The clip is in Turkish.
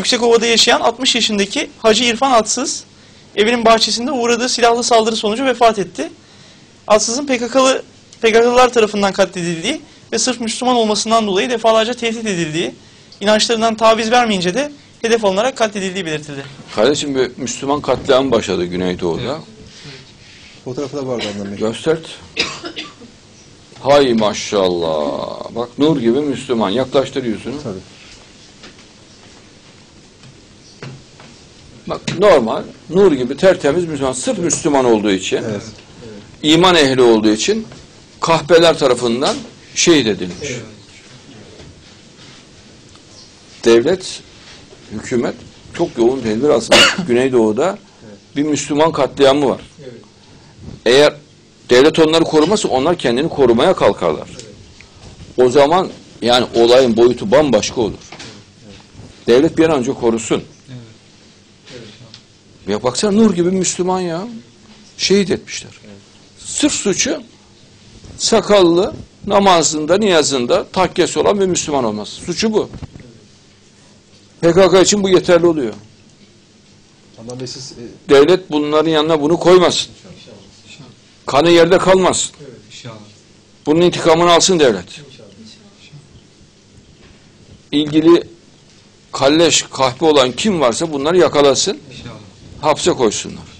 Yüksekova'da yaşayan 60 yaşındaki Hacı İrfan Atsız evinin bahçesinde uğradığı silahlı saldırı sonucu vefat etti. Atsız'ın PKK'lı PKK'lılar tarafından katledildiği ve sırf Müslüman olmasından dolayı defalarca tehdit edildiği, inançlarından taviz vermeyince de hedef alınarak katledildiği belirtildi. Kardeşim bir Müslüman katliam başladı Güneydoğu'da. Fotoğrafı da vardı Adnan Bey. Göstert. Hay maşallah. Bak nur gibi Müslüman. Yaklaştır yüzünü. Tabii. Bak normal, nur gibi tertemiz Müslüman. Sırf Müslüman olduğu için, Evet. iman ehli olduğu için kahpeler tarafından şehit edilmiş. Devlet, hükümet çok yoğun tedbir alsın. Güneydoğu'da bir Müslüman katliamı var. Eğer devlet onları korumazsa onlar kendini korumaya kalkarlar. O zaman yani olayın boyutu bambaşka olur. Devlet bir an önce korusun. Ya baksana Nur gibi Müslüman ya. Şehit etmişler. Sırf suçu sakallı, namazında, niyazında takkesi olan bir Müslüman olması. Suçu bu. PKK için bu yeterli oluyor. Adnan Bey siz e, Devlet bunların yanına bunu koymasın. Kanı yerde kalmasın. İnşallah. Bunun intikamını alsın devlet. İlgili kalleş, kahpe olan kim varsa bunları yakalasın, İnşallah. Ha, все konuşsunlar.